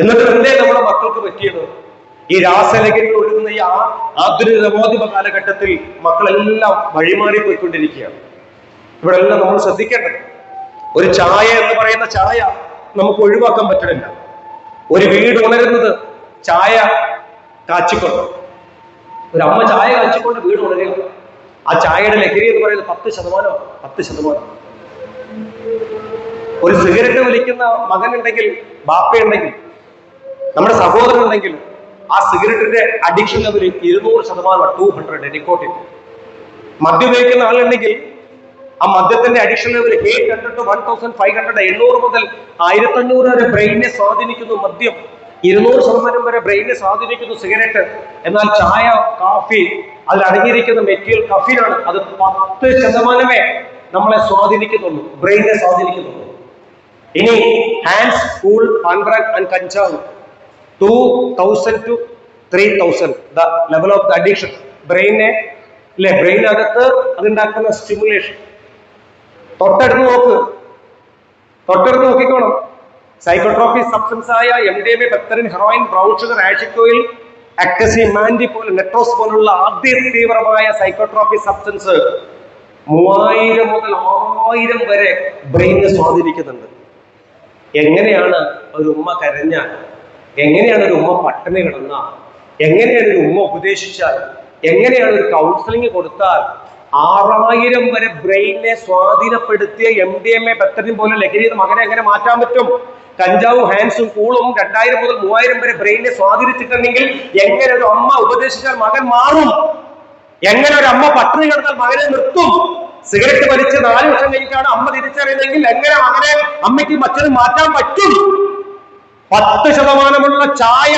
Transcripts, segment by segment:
എന്നിട്ട് എന്തേ നമ്മുടെ മക്കൾക്ക് പറ്റിയത്? ഈ രാസലഹരി ഒഴുകുന്ന ഈ ആ- ആധുനിക നവോദിപ കാലഘട്ടത്തിൽ മക്കളെല്ലാം വഴിമാറി പോയിക്കൊണ്ടിരിക്കുകയാണ്. ഇവിടെ എല്ലാം നമ്മൾ ശ്രദ്ധിക്കേണ്ടത്. ഒരു ചായ എന്ന് പറയുന്ന ചായ നമുക്ക് ഒഴിവാക്കാൻ പറ്റണില്ല. ഒരു വീട് ഉണരുന്നത് ചായ കാച്ചിക്കൊണ്ട്. ഒരു അമ്മ ചായ കാച്ചിക്കൊണ്ട് വീട് ഉണരുക ആ ചായയുടെ ലഹരി എന്ന് പറയുന്നത് പത്ത് ശതമാനം പത്ത് ശതമാനം. ഒരു സിഗരറ്റ് വലിക്കുന്ന മകനുണ്ടെങ്കിൽ ബാപ്പയുണ്ടെങ്കിൽ നമ്മുടെ സഹോദരൻ ഉണ്ടെങ്കിൽ ആ സിഗരറ്റിന്റെ അഡിക്ഷൻ ലെവൽ ഇരുന്നൂറ് ശതമാനം ടു ഹൺഡ്രഡ് നിക്കോട്ടിൻ മദ്യം ഉപയോഗിക്കുന്ന ആളുണ്ടെങ്കിൽ ആ മദ്യത്തിന്റെ addiction level eight hundred to one thousand five hundred എണ്ണൂറ് മുതൽ ആയിരത്തഞ്ഞൂറ് വരെ ബ്രെയിനെ സ്വാധീനിക്കുന്നു മദ്യം ഇരുന്നൂറ് ശതമാനം വരെ ബ്രെയിനെ സ്വാധീനിക്കുന്നു സിഗരറ്റ് എന്നാൽ ചായ കാഫി അതിൽ അടങ്ങിയിരിക്കുന്ന മെറ്റീരിയൽ കഫീനാണ് അത് പത്ത് ശതമാനമേ നമ്മളെ സ്വാധീനിക്കുന്നുള്ളൂ ബ്രെയിനെ സ്വാധീനിക്കുന്നുള്ളൂ. ഇനി ഹാൻഡ്സ് കൂൾ ഹൺഡ്രഡ് ആൻഡ് കഞ്ചാവ് two thousand to three thousand the level of the addiction ബ്രെയിനെ അല്ലെ ബ്രെയിനകത്ത് അതുണ്ടാക്കുന്ന സ്റ്റിമുലേഷൻ തൊട്ടടുത്ത് നോക്ക്. തൊട്ടടുത്ത് നോക്കിക്കോണം. സൈക്കോട്രോപ്പി സബ്സ്റ്റൻസ് ആയ M D M A പെക്ടറിൻ heroin brown sugar hashish oil ecstasy mandy പോലെ നെട്രോസ് പോലുള്ള ആദ്യ തീവ്രമായ സൈക്കോട്രോപ്പി സബ്സ്റ്റൻസ് മൂവായിരം മുതൽ ആയിരം വരെ ബ്രെയിനെ സ്വാധീനിക്കുന്നുണ്ട്. എങ്ങനെയാണ് ഒരു ഉമ്മ കരഞ്ഞാൽ എങ്ങനെയാണ് ഒരു ഉമ്മ പട്ടിണി കിടന്നാൽ? എങ്ങനെയാണ് ഒരു ഉമ്മ ഉപദേശിച്ചാൽ? എങ്ങനെയാണ് ഒരു കൗൺസിലിംഗ് കൊടുത്താൽ? ആറായിരം വരെ ബ്രെയിനെ സ്വാധീനപ്പെടുത്തിയ എം ഡി എം എ പെത്തനും പോലെ ലഹരി മകനെ എങ്ങനെ മാറ്റാൻ പറ്റും? കഞ്ചാവും ഹാൻസും കൂളും രണ്ടായിരം മുതൽ മൂവായിരം വരെ ബ്രെയിനെ സ്വാധീനിച്ചിട്ടുണ്ടെങ്കിൽ എങ്ങനെ ഒരു അമ്മ ഉപദേശിച്ചാൽ മകൻ മാറും? എങ്ങനെ ഒരു അമ്മ പട്ടിണി കിടന്നാൽ മകനെ നിർത്തും? സിഗരറ്റ് വലിച്ച് നാല് വർഷം കഴിഞ്ഞിട്ടാണ് അമ്മ തിരിച്ചറിയുന്നതെങ്കിൽ എങ്ങനെ മകനെ അമ്മയ്ക്ക് മറ്റൊരു മാറ്റാൻ പറ്റും? പത്ത് ശതമാനമുള്ള ചായ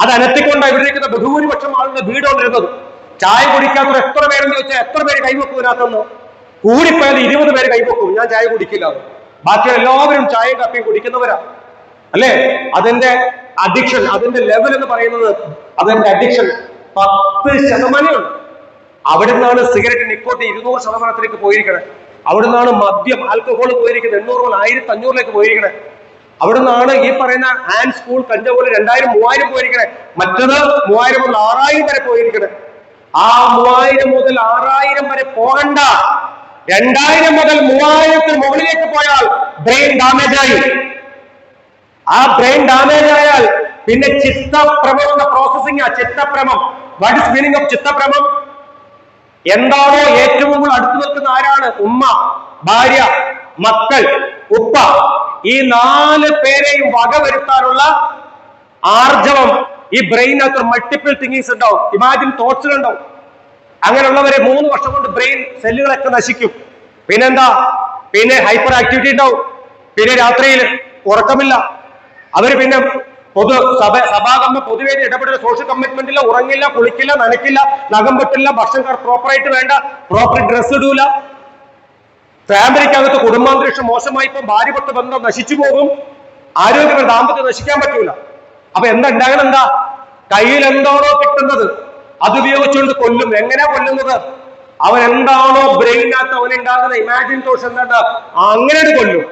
അത് അനത്തിക്കൊണ്ട് ഇരിക്കുന്ന ബഹുഭൂരിപക്ഷം ആളുടെ വീട് കൊണ്ടിരുന്നത് ചായ കുടിക്കാത്തവർ എത്ര പേരെന്ന് ചോദിച്ചാൽ എത്ര പേര് കൈവെക്കും ഇതിനകത്തുനിന്ന്? കൂടിപ്പോയാൽ ഇരുപത് പേര് കൈവെക്കും. ഞാൻ ചായ കുടിക്കില്ല. ബാക്കി എല്ലാവരും ചായയും കപ്പിയും കുടിക്കുന്നവരാ. അല്ലേ? അതിന്റെ അഡിക്ഷൻ അതിന്റെ ലെവൽ എന്ന് പറയുന്നത് അതിന്റെ അഡിക്ഷൻ പത്ത് ശതമാനമാണ്. അവിടെ നിന്നാണ് സിഗരറ്റ് നിക്കോട്ട് ഇരുന്നൂറ് ശതമാനത്തിലേക്ക് പോയിരിക്കണേ. അവിടെ നിന്നാണ് മദ്യം ആൽക്കഹോൾ പോയിരിക്കുന്നത് എണ്ണൂറ് മുതൽ ആയിരത്തി അഞ്ഞൂറിലേക്ക് പോയിരിക്കണത് അവിടെ നിന്നാണ് ഈ പറയുന്ന ആൻഡ് സ്കൂൾ കഞ്ചാവോൽ രണ്ടായിരം മൂവായിരം പോയിരിക്കണേ. മറ്റത് മൂവായിരം മുതൽ ആറായിരം വരെ പോയിരിക്കണേ. ആ മൂവായിരം മുതൽ ആറായിരം വരെ പോകണ്ട. രണ്ടായിരം മുതൽ മൂവായിരത്തിന് മുകളിലേക്ക് പോയാൽ ബ്രെയിൻ ഡാമേജ് ആയി. ആ ബ്രെയിൻ ഡാമേജ് ആയാൽ പിന്നെ ചിത്തഭ്രമം എന്ന പ്രോസസ്സിംഗ് ആ ചിത്തഭ്രമം വാട്ട് ഇസ് മീനിങ് ഓഫ് ചിത്തഭ്രമം എന്താണോ ഏറ്റവും കൂടുതൽ അടുത്തു നിൽക്കുന്ന ആരാണ്? ഉമ്മ ഭാര്യ മക്കൾ ഉപ്പ. ഈ നാല് പേരെയും വകവരുത്താനുള്ള ആർജവം ഈ ബ്രെയിനകത്ത് മൾട്ടിപ്പിൾ തിങ്കിങ്സ് ഉണ്ടാവും. ഇമാജിൻ തോട്ട്സുകൾ ഉണ്ടാവും. അങ്ങനെയുള്ളവരെ മൂന്ന് വർഷം കൊണ്ട് ബ്രെയിൻ സെല്ലുകളൊക്കെ നശിക്കും. പിന്നെന്താ? പിന്നെ ഹൈപ്പർ ആക്ടിവിറ്റി ഉണ്ടാവും. പിന്നെ രാത്രിയിൽ ഉറക്കമില്ല. അവർ പിന്നെ പൊതു സഭ സഭാകമ്പ പൊതുവേദി ഇടപെടൽ സോഷ്യൽ കമ്മിറ്റ്മെന്റ് ഇല്ല ഉറങ്ങില്ല കുളിക്കില്ല നനയ്ക്കില്ല നഖം പറ്റില്ല ഭക്ഷണം പ്രോപ്പറായിട്ട് വേണ്ട പ്രോപ്പർ ഡ്രസ് ഇടൂല. ഫാമിലിക്കകത്ത് കുടുംബാന്തരീക്ഷം മോശമായി ഇപ്പം ഭാര്യ ഭർത്ത ബന്ധം നശിച്ചു പോകും. ആരോഗ്യ ദാമ്പത്യം നശിക്കാൻ പറ്റൂല. അപ്പൊ എന്താ ഉണ്ടാകണം എന്താ? കയ്യിൽ എന്താണോ കിട്ടുന്നത് അത് ഉപയോഗിച്ചുകൊണ്ട് കൊല്ലും. എങ്ങനെയാ കൊല്ലുന്നത്? അവൻ എന്താണോ ബ്രെയിനകത്ത് അവൻ ഉണ്ടാകുന്ന ഇമാജിൻ തോട്ട്സ് എന്താ അങ്ങനെ കൊല്ലും.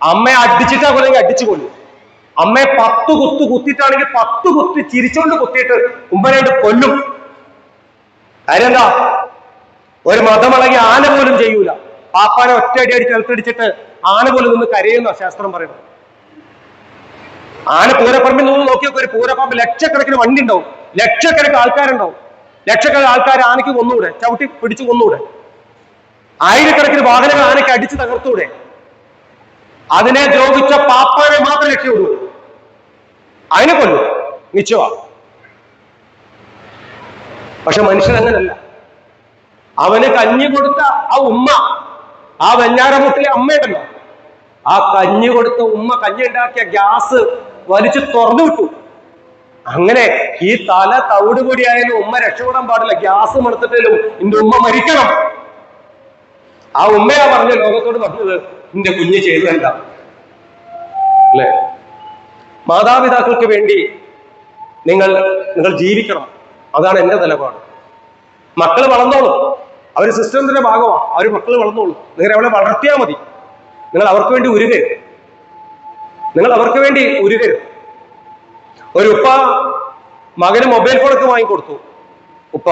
അമ്മയെ അടിച്ചിട്ടാ കൊല്ലെങ്കിൽ അടിച്ചു കൊല്ലും. അമ്മയെ പത്ത് കുത്തു കുത്തിയിട്ടാണെങ്കിൽ പത്ത് കുത്തി ചിരിച്ചുകൊണ്ട് കുത്തിയിട്ട് ഉമ്മനായിട്ട് കൊല്ലും. കാര്യം എന്താ? ഒരു മതമിളകി ആന പോലും ചെയ്യൂല. പാപ്പാനെ ഒറ്റയടി അടിച്ച് നിലത്തടിച്ചിട്ട് ആന പോലെ നിന്ന് കരയുന്ന ശാസ്ത്രം പറയുന്നത്. ആന പൂരപ്പറമ്പിൽ നിന്ന് നോക്കിയൊക്കെ ഒരു പൂരപ്പറമ്പ് ലക്ഷക്കണക്കിന് വണ്ടി ഉണ്ടാവും ലക്ഷക്കണക്കിന് ആൾക്കാരുണ്ടാവും. ലക്ഷക്കണക്കിന് ആൾക്കാർ ആനയ്ക്ക് കൊന്നുകൂടെ ചവിട്ടി പിടിച്ചു കൊന്നുകൂടെ ആയിരക്കണക്കിന് വാഹനങ്ങൾ ആനയ്ക്ക് അടിച്ച് തകർത്തൂടെ? അതിനെ ദ്രോഹിച്ച പാപ്പാനെ മാത്രം രക്ഷയുള്ളൂ അതിനെ കൊല്ലു. നിശ്ചയമാ. പക്ഷെ മനുഷ്യൻ അങ്ങനല്ല. അവന് കഞ്ഞി കൊടുത്ത ആ ഉമ്മ ആ വെഞ്ഞാറമുട്ടിലെ അമ്മയുണ്ടല്ലോ. ആ കഞ്ഞി കൊടുത്ത ഉമ്മ കഞ്ഞി ഉണ്ടാക്കിയ ഗ്യാസ് വലിച്ചു തുറന്നു വിട്ടു. അങ്ങനെ ഈ തല തവിട് പൊടിയായാലും ഉമ്മ രക്ഷപ്പെടാൻ പാടില്ല. ഗ്യാസ് മണത്തിട്ടേലും എന്റെ ഉമ്മ മരിക്കണം. ആ ഉമ്മയാ പറഞ്ഞ ലോകത്തോട് പറഞ്ഞത് എന്റെ കുഞ്ഞ് ചെയ്തതല്ല. അല്ലേ? മാതാപിതാക്കൾക്ക് വേണ്ടി നിങ്ങൾ നിങ്ങൾ ജീവിക്കണം. അതാണ് എന്റെ നിലപാട്. മക്കൾ വളർന്നോളും. അവർ സിസ്റ്റത്തിന്റെ ഭാഗമാണ് അവർ മക്കൾ വളർന്നോളൂ. നിങ്ങൾ അവളെ വളർത്തിയാൽ മതി. നിങ്ങൾ അവർക്ക് വേണ്ടി ഉരുകരുത്. നിങ്ങൾ അവർക്ക് വേണ്ടി ഉരുകരുത്. ഒരു ഉപ്പ മകന് മൊബൈൽ ഫോണൊക്കെ വാങ്ങിക്കൊടുത്തു. ഉപ്പ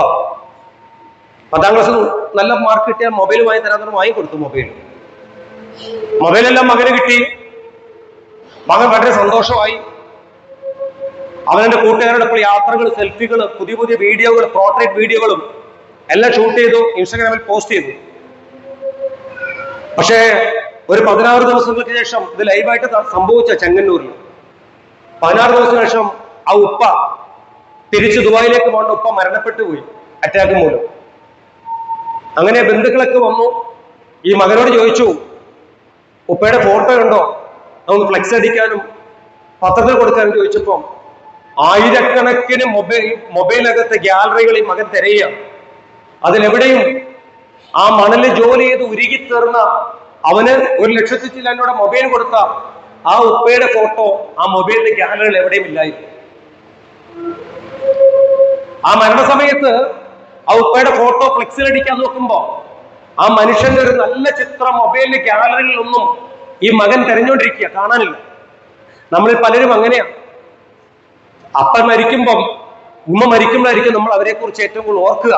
പത്താം ക്ലാസ് നല്ല മാർക്ക് കിട്ടിയാൽ മൊബൈൽ വാങ്ങി തരാൻ വാങ്ങിക്കൊടുത്തു മൊബൈൽ. മൊബൈലെല്ലാം മകന് കിട്ടി. മകൻ വളരെ സന്തോഷമായി. അവനെന്റെ കൂട്ടുകാരോടൊപ്പം യാത്രകൾ സെൽഫികൾ പുതിയ പുതിയ വീഡിയോകൾ പോർട്രേറ്റ് വീഡിയോകളും എല്ലാം ഷൂട്ട് ചെയ്തു ഇൻസ്റ്റാഗ്രാമിൽ പോസ്റ്റ് ചെയ്തു. പക്ഷേ ഒരു പതിനാറ് ദിവസങ്ങൾക്ക് ശേഷം ഇത് ലൈവായിട്ട് സംഭവിച്ച ചെങ്ങന്നൂരിൽ. പതിനാറ് ദിവസത്തിന് ശേഷം ആ ഉപ്പ തിരിച്ച് ദുബായിലേക്ക് പോകേണ്ട ഉപ്പ മരണപ്പെട്ടു പോയി അറ്റാക്ക് മൂലം. അങ്ങനെ ബന്ധുക്കളൊക്കെ വന്നു. ഈ മകനോട് ചോദിച്ചു ഉപ്പയുടെ ഫോട്ടോ ഉണ്ടോ അതൊന്ന് ഫ്ലെക്സ് അടിക്കാനും പത്രത്തിൽ കൊടുക്കാനും ചോദിച്ചപ്പം ആയിരക്കണക്കിന് മൊബൈൽ മൊബൈലകത്തെ ഗ്യാലറികൾ ഈ മകൻ തിരയുക അതിലെവിടെയും ആ മണൽ ജോലി ചെയ്ത് ഉരുകിത്തീർന്ന അവന് ഒരു ലക്ഷത്തി ചില്ലാനോടെ മൊബൈൽ കൊടുത്ത ആ ഉപ്പയുടെ ഫോട്ടോ ആ മൊബൈലിന്റെ ക്യാമറകൾ എവിടെയും ഇല്ലായിരുന്നു. ആ മരണസമയത്ത് ആ ഉപ്പയുടെ ഫോട്ടോ ഫ്ലെക്സിൽ അടിക്കാൻ നോക്കുമ്പോ ആ മനുഷ്യന്റെ ഒരു നല്ല ചിത്രം മൊബൈലിന്റെ ഗ്യാലറിയിലൊന്നും ഈ മകൻ തെരഞ്ഞുകൊണ്ടിരിക്കുക കാണാനില്ല. നമ്മളിൽ പലരും അങ്ങനെയാ. അപ്പൻ മരിക്കുമ്പം ഉമ്മ മരിക്കുമ്പോഴായിരിക്കും നമ്മൾ അവരെ കുറിച്ച് ഏറ്റവും കൂടുതൽ ഓർക്കുക.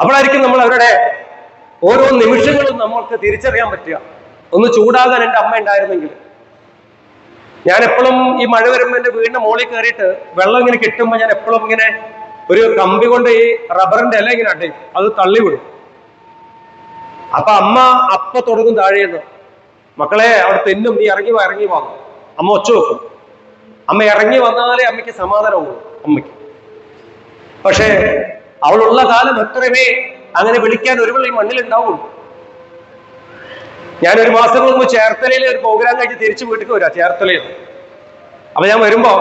അപ്പോഴായിരിക്കും നമ്മൾ അവരുടെ ഓരോ നിമിഷങ്ങളും നമ്മൾക്ക് തിരിച്ചറിയാൻ പറ്റുക. ഒന്ന് ചൂടാകാൻ എന്റെ അമ്മ ഉണ്ടായിരുന്നെങ്കിൽ. ഞാൻ എപ്പോഴും ഈ മഴ വരുമ്പോൾ എന്റെ വീടിന്റെ മുകളിൽ കയറിയിട്ട് വെള്ളം ഇങ്ങനെ കിട്ടുമ്പോൾ ഞാൻ എപ്പോഴും ഇങ്ങനെ ഒരു കമ്പി കൊണ്ട് ഈ റബ്ബറിന്റെ ഇല ഇങ്ങനെ അടയും. അത് തള്ളിവിടും അപ്പൊ അമ്മ അപ്പ തുടങ്ങും താഴെയെന്ന് മക്കളെ അവിടെ തെന്നും നീ ഇറങ്ങി വാ ഇറങ്ങി വാ. അമ്മ ഒച്ച വെക്കും. അമ്മ ഇറങ്ങി വന്നാലേ അമ്മയ്ക്ക് സമാധാനമുള്ളൂ അമ്മയ്ക്ക്. പക്ഷേ അവളുള്ള കാലം എത്രമേ അങ്ങനെ വിളിക്കാൻ ഒരു വിളി മണ്ണിലുണ്ടാവുള്ളൂ ഞാൻ ഒരു മാസം മുമ്പ് ചേർത്തലയിൽ ഒരു പ്രോഗ്രാം കഴിച്ച് തിരിച്ചു വീട്ടിൽ വരാം ചേർത്തലയിൽ. അപ്പൊ ഞാൻ വരുമ്പോ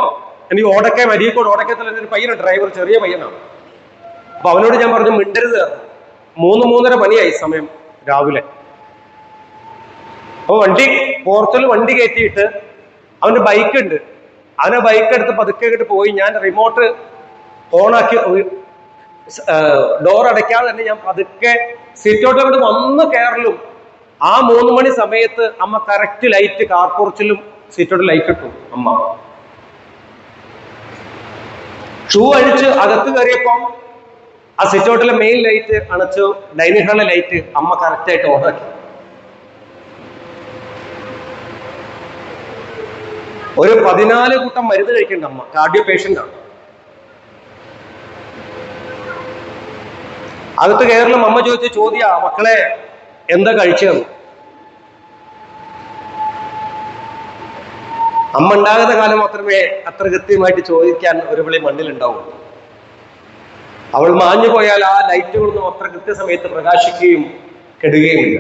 എനിക്ക് ഓടക്കെ മരിയക്കോട് ഓടക്കത്തിൽ ഒരു പയ്യനുണ്ട് ഡ്രൈവർ ചെറിയ പയ്യനാണ്. അപ്പൊ അവനോട് ഞാൻ പറഞ്ഞു മിണ്ടരുത്. മൂന്ന് മൂന്നര മണിയായി സമയം രാവിലെ. അപ്പൊ വണ്ടി പോർത്തൽ വണ്ടി കയറ്റിയിട്ട് അവന്റെ ബൈക്ക് ഉണ്ട്. അവനെ ബൈക്ക് എടുത്ത് പതുക്കെ പോയി ഞാൻ റിമോട്ട് ഓണാക്കി ഡോർ അടയ്ക്കാതെ തന്നെ ഞാൻ പതുക്കെ സീറ്റോട്ടിലോട്ട് വന്ന് കയറലും ആ മൂന്ന് മണി സമയത്ത് അമ്മ കറക്റ്റ് ലൈറ്റ് കാർ പോർച്ചിലും സീറ്റോട്ട് ലൈറ്റ് ഇട്ടു അമ്മ. ഷൂ അഴിച്ച് അകത്ത് കയറിയപ്പം ആ സിറ്റൗട്ടിലെ മെയിൻ ലൈറ്റ് അണച്ചു ഡൈനിങ് ഹാളിലെ ലൈറ്റ് അമ്മ കറക്റ്റ് ആയിട്ട് ഓണാക്കി ഒരു പതിനാല് കൂട്ടം മരുന്ന് കഴിക്കേണ്ട അമ്മ. കാർഡിയോ പേഷ്യന്റ് ആണ്. അകത്ത് കയറലും അമ്മ ചോദിച്ച ചോദ്യ മക്കളെ എന്താ കഴിച്ചത്? അമ്മ ഉണ്ടാകുന്ന കാലം മാത്രമേ അത്ര കൃത്യമായിട്ട് ചോദിക്കാൻ ഒരു വിളി മണ്ണിലുണ്ടാവൂ. അവൾ മാഞ്ഞു പോയാൽ ആ ലൈറ്റുകളൊന്നും അത്ര കൃത്യസമയത്ത് പ്രകാശിക്കുകയും കെടുകയും ഇല്ല